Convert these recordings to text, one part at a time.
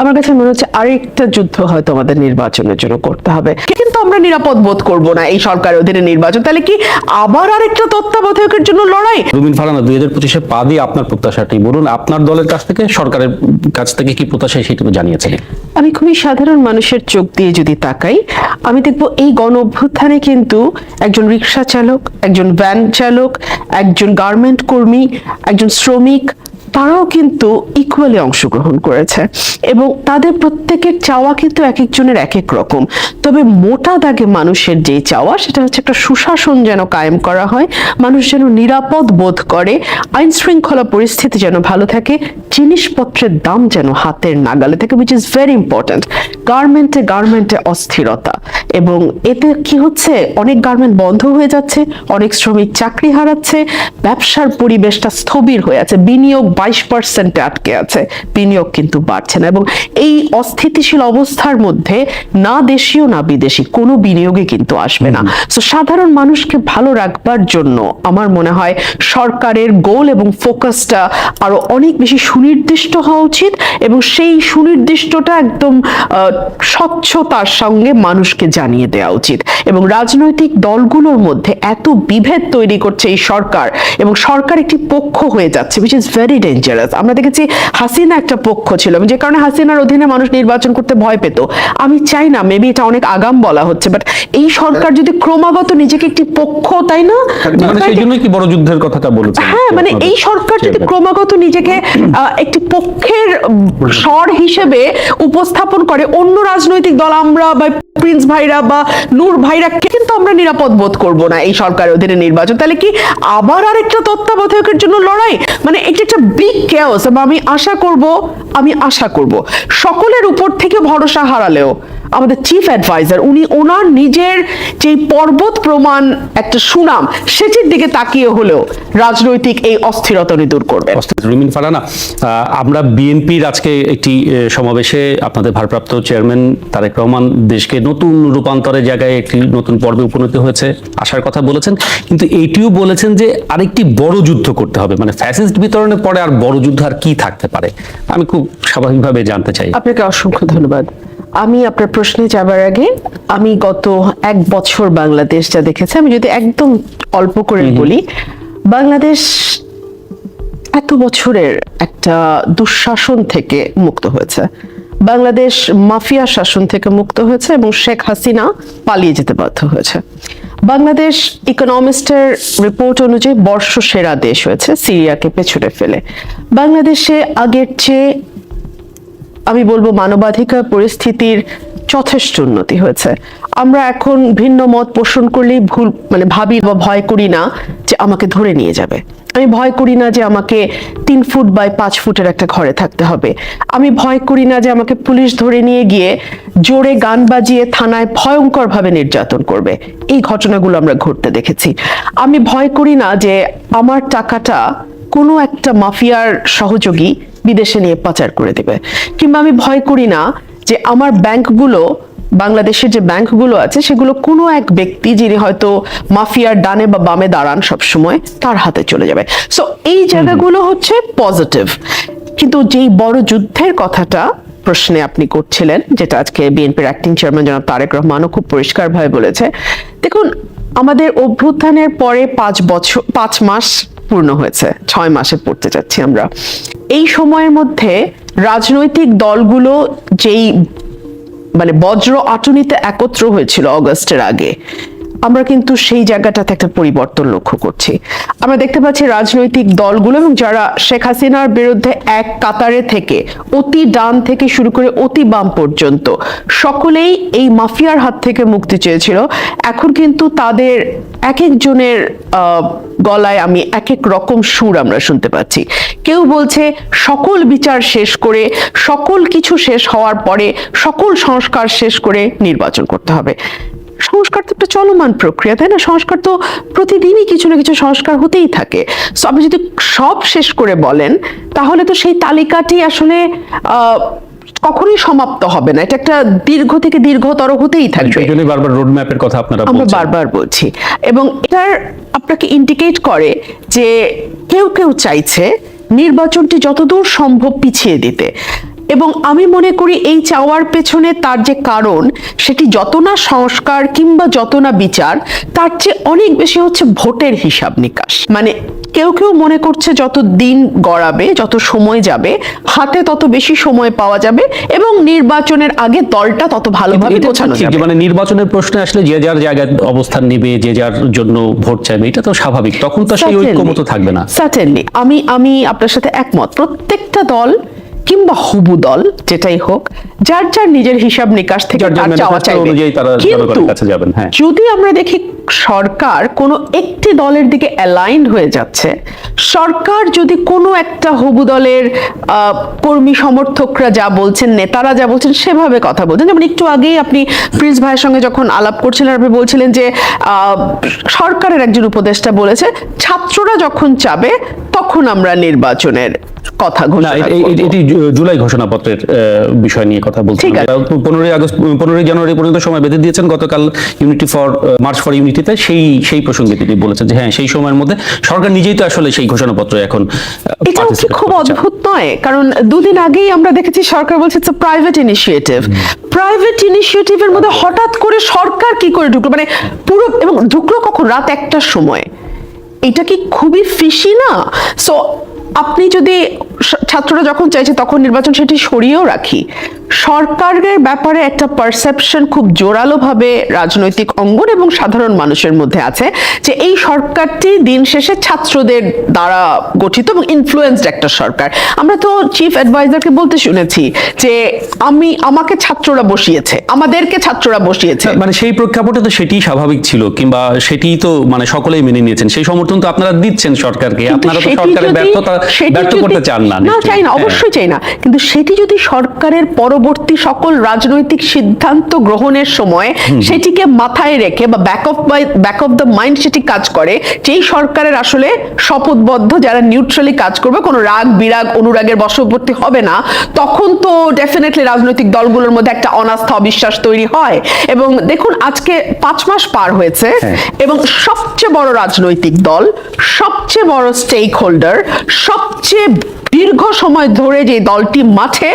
আমার কাছে মনে হচ্ছে আরেকটা যুদ্ধ হয়তো আমাদের নির্বাচনের জন্য করতে হবে। কিন্তু আমরা নিরাপদ বোধ করব না এই সরকারের অধীনে নির্বাচন। তাহলে কি আবার আরেকটা তত্ত্বাবধায়কের জন্য লড়াই? রুমিন ফারানা দুই হাজার পঁচিশে পা দিয়ে আপনার প্রত্যাশাটি বলুন আপনার দলের কাছ থেকে সরকারের কাছ থেকে কি প্রত্যাশা সেটা জানিয়েছেন। আমি খুবই সাধারণ মানুষের চোখ দিয়ে যদি তাকাই আমি দেখব এই গণ অভ্যুত্থানে কিন্তু একজন রিক্সা চালক একজন ভ্যান চালক একজন গার্মেন্ট কর্মী একজন শ্রমিক তারাও কিন্তু ইকুয়ালি অংশগ্রহণ করেছে এবং তাদের প্রত্যেকের চাওয়া কিন্তু এক একজনের এক এক রকম। তবে মোটা দাগে মানুষের যে চাওয়া, সেটা হচ্ছে একটা সুশাসন যেন কায়েম করা হয়, মানুষ যেন নিরাপদ বোধ করে আইন শৃঙ্খলা পরিস্থিতি যেন ভালো থাকে, জিনিসপত্রের দাম যেন হাতের নাগালে থাকে উইচ ইজ ভেরি ইম্পর্ট্যান্ট গার্মেন্টে গার্মেন্টে অস্থিরতা এবং এতে কি হচ্ছে, অনেক গার্মেন্ট বন্ধ হয়ে যাচ্ছে, অনেক শ্রমিক চাকরি হারাচ্ছে, ব্যবসার পরিবেশটা স্থবির হয়ে আছে, বিনিয়োগ বাইশ পার্সেন্টে আটকে আছে। বিনিয়োগ কিন্তু বাড়ছে না এবং এই অস্থিতিশীল অবস্থার মধ্যে না দেশীয় না বিদেশি কোনো বিনিয়োগে কিন্তু আসবে না। তো সাধারণ মানুষকে ভালো রাখবার জন্য আমার মনে হয় সরকারের গোল এবং ফোকাসটা আরও অনেক বেশি সুনির্দিষ্ট হওয়া উচিত এবং সেই সুনির্দিষ্টটা একদম স্বচ্ছতার সঙ্গে মানুষকে জানিয়ে দেওয়া উচিত এবং রাজনৈতিক দলগুলোর মধ্যে এত বিভেদ তৈরি করছে এই সরকার এবং সরকার একটি পক্ষ হয়ে যাচ্ছে উইচ ইজ ভেরি ডেঞ্জারাস আমরা দেখেছি হাসিনা একটা পক্ষ ছিল যে কারণে হাসিনার অধীনে মানুষ নির্বাচন করতে ভয় পেত। আমি চাই না মেবি এটা অনেক আগাম বলা হচ্ছে বাট এই সরকার যদি ক্রমাগত নিজেকে একটি পক্ষ তাই না? মানে সেই কি বড় যুদ্ধের কথাটা বলেছেন? হ্যাঁ মানে এই সরকার যদি ক্রমাগত নিজেকে একটি পক্ষের স্বর হিসেবে উপস্থাপন করে অন্য রাজনৈতিক দল আমরা বা প্রিন্স ভাইরা বা নূর ভাইরা কিন্তু আমরা নিরাপদ বোধ করব না এই সরকারের অধীনে নির্বাচন? তাহলে কি আবার আরেকটা তত্ত্বাবধায়কের জন্য লড়াই? মানে এটা একটা বিগ কেওস আমি আশা করব, আমি আশা করব। সকলের উপর থেকে ভরসা হারালেও আমাদের চিফ অ্যাডভাইজার উনি ওনার নিজের যে পর্বত প্রমাণ একটা সুনাম সেটির দিকে তাকিয়ে হলেও রাজনৈতিক এই অস্থিরতা উনি দূর করবেন। রুমিন ফারানা আমরা বিএনপির আজকে একটি সমাবেশে আপনাদের ভারপ্রাপ্ত চেয়ারম্যান তারেক রহমান দেশকে নতুন রূপান্তরের জায়গায় একটি নতুন পর্বে উপনীত হয়েছে আসার কথা বলেছেন। কিন্তু এইটিও বলেছেন যে আরেকটি বড় যুদ্ধ করতে হবে। মানে ফ্যাসিস্ট বিতরণের পরে আর বড় যুদ্ধ আর কি থাকতে পারে? আমি খুব স্বাভাবিকভাবে জানতে চাই। আপনাকে অসংখ্য ধন্যবাদ। আমি আপনার প্রশ্নে যাবার আগে আমি গত এক বছর বাংলাদেশ যা দেখেছি আমি যদি একদম অল্প করে বলি বাংলাদেশ এত বছরের একটা দুঃশাসন থেকে মুক্ত হয়েছে। বাংলাদেশ মাফিয়া শাসন থেকে মুক্ত হয়েছে এবং শেখ হাসিনা পালিয়ে যেতে বাধ্য হয়েছে। বাংলাদেশ ইকোনমিস্টের রিপোর্ট অনুযায়ী বর্ষ সেরা দেশ হয়েছে সিরিয়াকে পেছনে ফেলে। বাংলাদেশে আগের চেয়ে আমি বলব মানবাধিকার পরিস্থিতির যথেষ্ট উন্নতি হয়েছে। আমরা এখন ভিন্ন মত পোষণ করলেই ভুল মানে ভাবি বা ভয় করি না যে আমাকে ধরে নিয়ে যাবে। আমি ভয় করি না যে আমাকে তিন ফুট বাই পাঁচ ফুটের একটা ঘরে থাকতে হবে। আমি ভয় করি না যে আমাকে পুলিশ ধরে নিয়ে গিয়ে জোরে গান বাজিয়ে থানায় ভয়ঙ্করভাবে নির্যাতন করবে। এই ঘটনাগুলো আমরা ঘটতে দেখেছি। আমি ভয় করি না যে আমার টাকাটা কোনো একটা মাফিয়ার সহযোগী বিদেশে নিয়ে পাচার করে দেবে। কিংবা আমি ভয় করি না যে আমার ব্যাংকগুলো বাংলাদেশের যে ব্যাংকগুলো আছে সেগুলো কোনো এক ব্যক্তি যিনি হয়তো মাফিয়ার ডানে বা বামে দাঁড়ান সব সময় তার হাতে চলে যাবে। সো এই জায়গাগুলো হচ্ছে পজিটিভ কিন্তু যেই বড় যুদ্ধের কথাটা প্রশ্নে আপনি করছিলেন যেটা আজকে বিএনপির অ্যাক্টিং চেয়ারম্যান জনাব তারেক রহমানও খুব পরিষ্কারভাবে বলেছে দেখুন আমাদের অভ্যুত্থানের পরে পাঁচ বছর পাঁচ মাস পূর্ণ হয়েছে। ছয় মাসে পড়তে যাচ্ছি আমরা। এই সময়ের মধ্যে রাজনৈতিক দলগুলো যেই মানে বজ্র আটুনিতে একত্র হয়েছিল অগস্টের আগে আমরা কিন্তু সেই জায়গাটাতে একটা পরিবর্তন লক্ষ্য করছি। আমরা দেখতে পাচ্ছি রাজনৈতিক দলগুলো এবং যারা শেখ হাসিনার বিরুদ্ধে এক কাতারে থেকে, অতি ডান থেকে শুরু করে অতি বাম পর্যন্ত, সকলেই এই মাফিয়ার হাত থেকে মুক্তি চেয়েছিল। এখন কিন্তু তাদের এক একজনের গলায় আমি এক এক রকম সুর আমরা শুনতে পাচ্ছি। কেউ বলছে সকল বিচার শেষ করে, সকল কিছু শেষ হওয়ার পরে সকল সংস্কার শেষ করে নির্বাচন করতে হবে। সংস্কার তো একটা চলমান প্রক্রিয়া তাই না? সংস্কার তো প্রতিদিনই কিছু না কিছু সংস্কার হতেই থাকে। So, আপনি যদি সব শেষ করে বলেন তাহলে তো সেই তালিকাটি আসলে কখনোই সমাপ্ত হবে না। এটা একটা দীর্ঘ থেকে দীর্ঘতর হতেই থাকবে। সেই জন্যই বারবার রোড ম্যাপের কথা আপনারা আমরা বারবার বলছি। এবং এটার আপনাকে ইন্ডিকেট করে যে কেউ কেউ চাইছে নির্বাচনটি যতদূর সম্ভব পিছিয়ে দিতে। এবং আমি মনে করি এই চাওয়ার পেছনে তার যে কারণ সেটি যত না সংস্কার কিংবা যত না বিচার তার চেয়ে অনেক বেশি হচ্ছে ভোটের হিসাব নিকাশ। মানে কেউ কেউ মনে করছে যত দিন গড়াবে যত সময় যাবে হাতে তত বেশি সময় পাওয়া যাবে এবং নির্বাচনের আগে দলটা তত ভালোভাবে গোছানো যাবে। মানে নির্বাচনের প্রশ্নে আসলে যে যার জায়গায় অবস্থান নেবে যে যার জন্য ভোট চাইবে এটা তো স্বাভাবিক। তখন তো সেই ঐক্যমত থাকবে না। সার্টেনলি আমি আমি আপনার সাথে একমত। প্রত্যেকটা দল কিংবা হবু দল যেটাই হোক যার যার নিজের হিসাব নিকাশ থেকে চাওয়া চাইবে কিন্তু হ্যাঁ। যদি আমরা দেখি সরকার কোনো একটি দলের দিকে অ্যালাইন হয়ে যাচ্ছে সরকার যদি কোনো একটা হবু দলের কর্মী সমর্থকরা যা বলছেন নেতারা যা বলছেন সেভাবে কথা বলছেন যেমন একটু আগেই আপনি প্রিন্স ভাইয়ের সঙ্গে যখন আলাপ করছিলেন আপনি বলছিলেন যে আহ, সরকারের একজন উপদেষ্টা বলেছে ছাত্ররা যখন চাবে তখন আমরা নির্বাচনের কথা। এটি জুলাই ঘোষণাপত্রের বিষয় নিয়ে কথা বলছি পনেরোই আগস্ট পনেরোই জানুয়ারি পর্যন্ত সময় বেঁধে দিয়েছেন। গতকাল ইউনিটি ফর মার্চ ফর ইউনিটিতে সেই সেই প্রসঙ্গে তিনি বলেছেন যে হ্যাঁ সেই সময়ের মধ্যে সরকার নিজেই তো আসলে সেই ঘোষণাপত্র এখন কি খুব অদ্ভুত নয়? কারণ দুদিন আগেই আমরা দেখেছি সরকার বলছে ইটস প্রাইভেট ইনিশিয়েটিভ প্রাইভেট ইনিশিয়েটিভের মধ্যে হঠাৎ করে সরকার কি করে ঢুকলো? মানে পুরো এবং ঢুকলো কখন? রাত একটার সময়। এটা কি খুবই ফিসি না? সো আপনি যদি ছাত্ররা যখন চাইছে তখন নির্বাচন সেটি সরিয়েও রাখি। সরকারের ব্যাপারে একটা পারসেপশন খুব জোরালোভাবে রাজনৈতিক অঙ্গন এবং সাধারণ মানুষের মধ্যে আছে যে এই সরকারটি দিন শেষে ছাত্রদের দ্বারা গঠিত এবং ইনফ্লুয়েন্সড একটা সরকার। আমরা তো চিফ অ্যাডভাইজারকে বলতে শুনেছি যে আমি আমাকে ছাত্ররা বসিয়েছে আমাদেরকে ছাত্ররা বসিয়েছে। মানে সেই প্রেক্ষাপটে তো সেটি স্বাভাবিক ছিল কিংবা সেটি তো মানে সকলেই মেনে নিয়েছেন। সেই সমর্থন তো আপনারা দিচ্ছেন সরকারকে। আপনারা তো সরকারের ব্যর্থতা ব্যর্থ করতে চান না না চাই না হ্যাঁ। অবশ্যই চাই না কিন্তু সেটি যদি সরকারের পরবর্তী সকল রাজনৈতিক সিদ্ধান্ত গ্রহণের সময় সেটিকে মাথায় রেখে বা back of back of the mind সেটি কাজ করে যেই সরকারের আসলে শপথবদ্ধ যারা নিউট্রালি কাজ করবে কোনো রাগ বিরাগ অনুরাগের বশবর্তী হবে না তখন তো ডেফিনেটলি রাজনৈতিক দলগুলোর মধ্যে একটা অনাস্থা অবিশ্বাস তৈরি হয় এবং দেখুন আজকে পাঁচ মাস পার হয়েছে হ্যাঁ। এবং সবচেয়ে বড় রাজনৈতিক দল সবচেয়ে বড় স্টেক হোল্ডার সবচেয়ে দীর্ঘ সময় ধরে যে দলটি মাঠে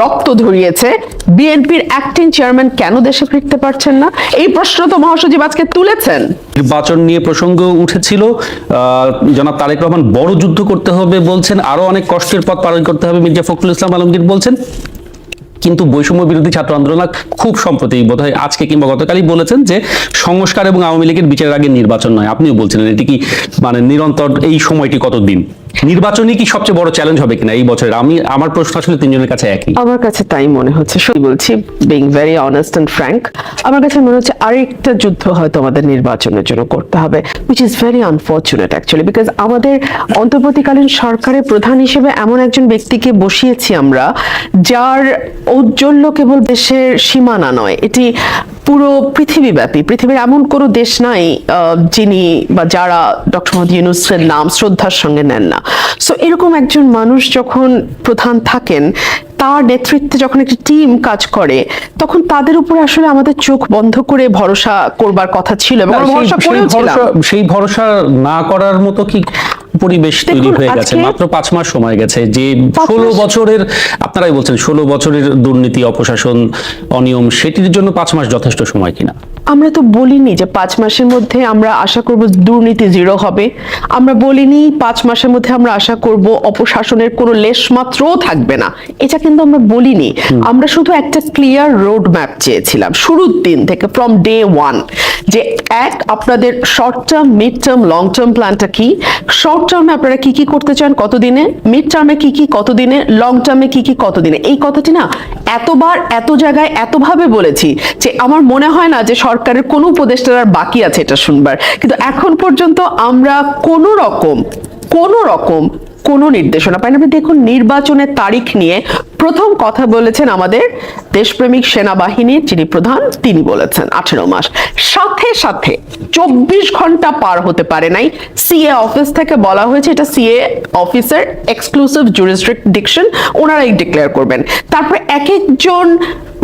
রক্ত ধরিয়েছে, বিএনপির অ্যাক্টিং চেয়ারম্যান কেন দেশে ফিরতে পারছেন না? এই প্রশ্ন তো মহাসচিব আজকে তুলেছেন। নির্বাচন নিয়ে প্রসঙ্গ উঠেছিল জনাব তারেক রহমান বড় যুদ্ধ করতে হবে বলছেন, আরও অনেক কষ্টের পথ পালন করতে হবে মির্জা ফখরুল ইসলাম আলমগীর বলছেন। কিন্তু বৈষম্য বিরোধী ছাত্র আন্দোলন খুব সম্প্রতি বোধহয় আজকে কিংবা গতকালই বলেছেন যে সংস্কার এবং আওয়ামী লীগের বিচারের আগে নির্বাচন নয়। আপনিও বলছিলেন, এটি কি মানে নিরন্তর এই সময়টি কতদিন? নির্বাচনই কি সবচেয়ে বড় চ্যালেঞ্জ হবে কিনা এই বছরের? আমি, আমার প্রশ্ন আসলে তিনজনের কাছে একই। আমার কাছে তাই মনে হচ্ছে, সত্যি বলছি being very honest and frank আমার কাছে মনে হচ্ছে আরেকটা যুদ্ধ হয়তো আমাদের নির্বাচনের জন্য করতে হবে which is very unfortunate actually because আমাদের অন্তর্বর্তীকালীন সরকারের প্রধান হিসেবে এমন একজন ব্যক্তিকে বসিয়েছি আমরা, যার ঔজ্জ্বল্য কেবল দেশের সীমানা নয়, এটি পুরো পৃথিবীব্যাপী পৃথিবীর এমন কোনো দেশ নাই যিনি বা যারা ডক্টর মোহাম্মদ ইউনুসের নাম শ্রদ্ধার সঙ্গে নেন না। সো এরকম একজন মানুষ যখন প্রধান থাকেন তার নেতৃত্বে যখন একটি টিম কাজ করে তখন তাদের উপরে আসলে আমাদের চোখ বন্ধ করে ভরসা করবার কথা ছিল এবং সেই- ভরসা ভরসা- সেই ভরসা না করার মতো কি পরিবেশ তৈরি হয়ে গেছে। মাত্র পাঁচ মাস সময় গেছে। যে ষোলো বছরের আপনারাই বলছেন ষোলো বছরের দুর্নীতি অপশাসন অনিয়ম সেটির জন্য পাঁচ মাস যথেষ্ট সময় কিনা? আমরা তো বলিনি যে পাঁচ মাসের মধ্যে আমরা আশা করব দুর্নীতি জিরো হবে। আমরা বলিনি পাঁচ মাসের মধ্যে আমরা আশা করব অপশাসনের কোনো লেশ মাত্রও থাকবে না। এটা কিন্তু আমরা বলিনি। আমরা শুধু একটা ক্লিয়ার রোড ম্যাপ চেয়েছিলাম শুরুর দিন থেকে ফ্রম ডে ওয়ান যে এক আপনাদের short term mid term long term প্ল্যানটা কি? শর্ট টার্মে আপনারা কি কি করতে চান কতদিনে? মিড টার্মে কি কি কতদিনে? লং টার্মে কি কি কতদিনে? এই কথাটি না এতবার এত জায়গায় এতভাবে বলেছি যে আমার মনে হয় না যে সরকারের কোনো উপদেষ্টার আর বাকি আছে এটা শুনবার। কিন্তু এখন পর্যন্ত আমরা কোনো রকম কোনো রকম কোনো নির্দেশনা পাই না আপনি দেখুন, নির্বাচনের তারিখ নিয়ে প্রথম কথা বলেছেন আমাদের দেশপ্রেমিক সেনাবাহিনীর যিনি প্রধান, তিনি বলেছেন আঠেরো মাস। সাথে সাথে চব্বিশ ঘণ্টা পার হতে পারে নাই। সিএ অফিস থেকে বলা হয়েছে এটা সিএ অফিসের এক্সক্লুসিভ জুরিসডিকশন ওনারাই ডিক্লেয়ার করবেন। তারপরে এক একজন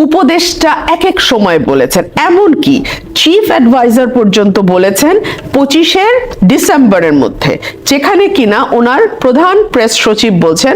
উপদেষ্টা এক এক সময় বলেছেন। এমনকি চিফ অ্যাডভাইজার পর্যন্ত বলেছেন পঁচিশের ডিসেম্বরের মধ্যে, যেখানে কিনা ওনার প্রধান প্রেস সচিব বলছেন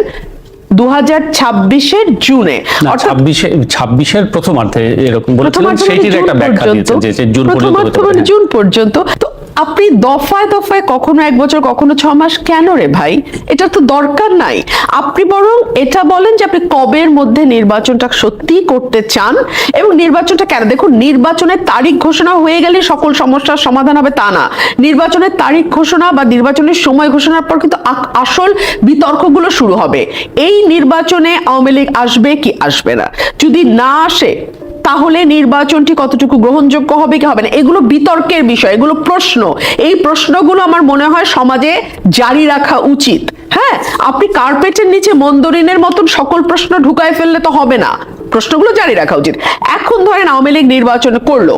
দু হাজার ছাব্বিশের জুনে অর্থাৎ ছাব্বিশে ছাব্বিশের প্রথমার্ধে এরকম বলেছিলেন সেটির মানে একটা ব্যাখ্যা দিয়েছেন যে জুন পর্যন্ত। মানে হ্যাঁ। জুন পর্যন্ত তো আপনি দফায় দফায় কখনো এক বছর, কখনো ছ মাস কেন রে ভাই? এটা তো দরকার নাই। আপনি বরং এটা বলেন যে আপনি কবের মধ্যে নির্বাচনটা সত্যি করতে চান এবং নির্বাচনটা কেন? দেখুন, নির্বাচনের তারিখ ঘোষণা হয়ে গেলে সকল সমস্যার সমাধান হবে তা না। নির্বাচনের তারিখ ঘোষণা বা নির্বাচনের সময় ঘোষণার পর কিন্তু আসল বিতর্কগুলো শুরু হবে। এই নির্বাচনে আওয়ামী লীগ আসবে কি আসবে না? যদি না আসে তাহলে নির্বাচনটি কতটুকু গ্রহণযোগ্য হবে কি হবে না? এগুলো বিতর্কের বিষয় এগুলো প্রশ্ন। এই প্রশ্নগুলো আমার মনে হয় সমাজে জারি রাখা উচিত। হ্যাঁ আপনি কার্পেটের নিচে মন্দরিনের মতন সকল প্রশ্ন ঢুকায় ফেললে তো হবে না। প্রশ্নগুলো জারি রাখা উচিত। এখন ধরেন আওয়ামী লীগ নির্বাচন করল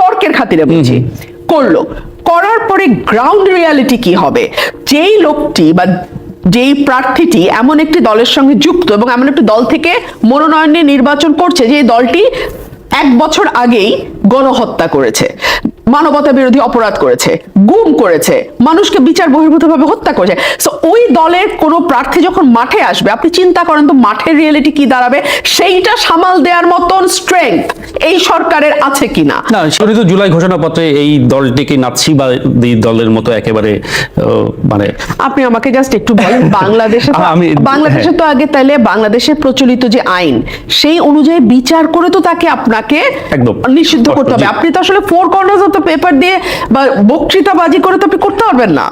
তর্কের খাতিরে বলছি করল। করার পরে গ্রাউন্ড রিয়ালিটি কি হবে? যেই লোকটি বা যেই প্রার্থীটি এমন একটি দলের সঙ্গে যুক্ত এবং এমন একটি দল থেকে মনোনয়নে নিয়ে নির্বাচন করছে যে দলটি এক বছর আগেই গণহত্যা করেছে। মানবতা বিরোধী অপরাধ করেছে গুম করেছে মানুষকে বিচার বহির্ভূতভাবে হত্যা করেছে। সো ওই দলের কোনো প্রার্থী যখন মাঠে আসবে আপনি চিন্তা করেন তো মাঠের রিয়েলিটি কি দাঁড়াবে? সেইটা সামাল দেওয়ার মতন স্ট্রেংথ এই সরকারের আছে কিনা? না সেটা তো জুলাই ঘোষণাপত্রে এই দলটিকে নাৎসি বা দলের মতো একেবারে মানে আপনি আমাকে জাস্ট একটু বলেন বাংলাদেশে বাংলাদেশে তো আগে তাইলে বাংলাদেশের প্রচলিত যে আইন সেই অনুযায়ী বিচার করে তো তাকে আপনাকে একদম। নিষিদ্ধ করতে হবে। আপনি তো আসলে ফোর কর্নার্স অফ পেপার দিয়ে বা বক্তৃতাবাজি করে তো আপনি করতে পারবেন না।